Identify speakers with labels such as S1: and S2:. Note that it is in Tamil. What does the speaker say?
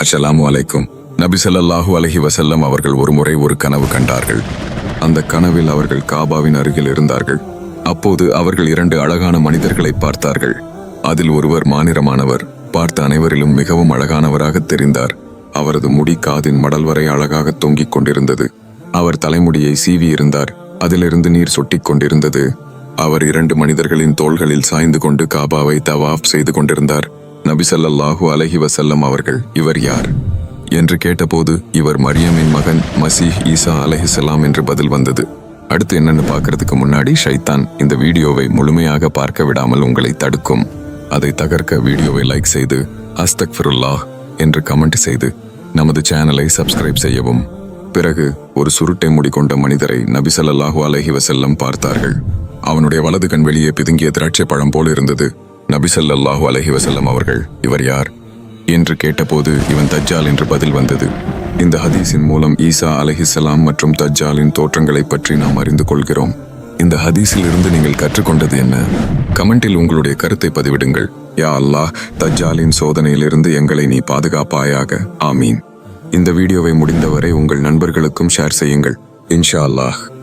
S1: அஸ்ஸலாமு அலைக்கும். நபி சல்லாஹூ அலஹி வசல்லம் அவர்கள் ஒருமுறை ஒரு கனவு கண்டார்கள். அந்த கனவில் அவர்கள் காபாவின் அருகில் இருந்தார்கள். அப்போது அவர்கள் இரண்டு அழகான மனிதர்களை பார்த்தார்கள். அதில் ஒருவர் மாநிறமானவர் பார்த்த அனைவரிலும் மிகவும் அழகானவராக தெரிந்தார். அவரது முடி காதின் மடல் வரை அழகாக தொங்கிக் கொண்டிருந்தது. அவர் தலைமுடியை சீவி இருந்தார். அதிலிருந்து நீர் சொட்டிக் கொண்டிருந்தது. அவர் இரண்டு மனிதர்களின் தோள்களில் சாய்ந்து கொண்டு காபாவை தவாஃப் செய்து கொண்டிருந்தார். நபிசல்லாஹு அலஹி வசல்லம் அவர்கள் இவர் யார்? என்று கேட்டபோது இவர் மரியமின் மகன் மசீஹ் ஈசா அலஹிசல்லாம் என்று பதில் வந்தது. அடுத்து என்னன்னு பார்க்கறதுக்கு முன்னாடி ஷைத்தான் இந்த வீடியோவை முழுமையாக பார்க்க விடாமல் உங்களை தடுக்கும். அதை தகர்க்க வீடியோவை லைக் செய்து அஸ்தக் ஃபிருல்லாஹ் என்று கமெண்ட் செய்து நமது சேனலை சப்ஸ்கிரைப் செய்யவும். பிறகு ஒரு சுருட்டை முடி கொண்ட மனிதரை நபிசல்லாஹு அலஹி வசல்லம் பார்த்தார்கள். அவனுடைய வலது கண் வெளியே பிதுங்கிய திராட்சை பழம் போல் இருந்தது. நபிசல்லாஹு அலஹி வசல்லம் அவர்கள் இவர் யார்? என்று கேட்டபோது இவன் தஜ்ஜால் என்று பதில் வந்தது. இந்த ஹதீஸின் மூலம் ஈசா அலஹிசலாம் மற்றும் தஜ்ஜாலின் தோற்றங்களை பற்றி நாம் அறிந்து கொள்கிறோம். இந்த ஹதீஸில் இருந்து நீங்கள் கற்றுக்கொண்டது என்ன? கமெண்டில் உங்களுடைய கருத்தை பதிவிடுங்கள். யா அல்லாஹ் தஜ்ஜாலின் சோதனையிலிருந்து எங்களை நீ பாதுகாப்பாயாக. ஆமீன். இந்த வீடியோவை முடிந்தவரை உங்கள் நண்பர்களுக்கும் ஷேர் செய்யுங்கள். இன்ஷா அல்லாஹ்.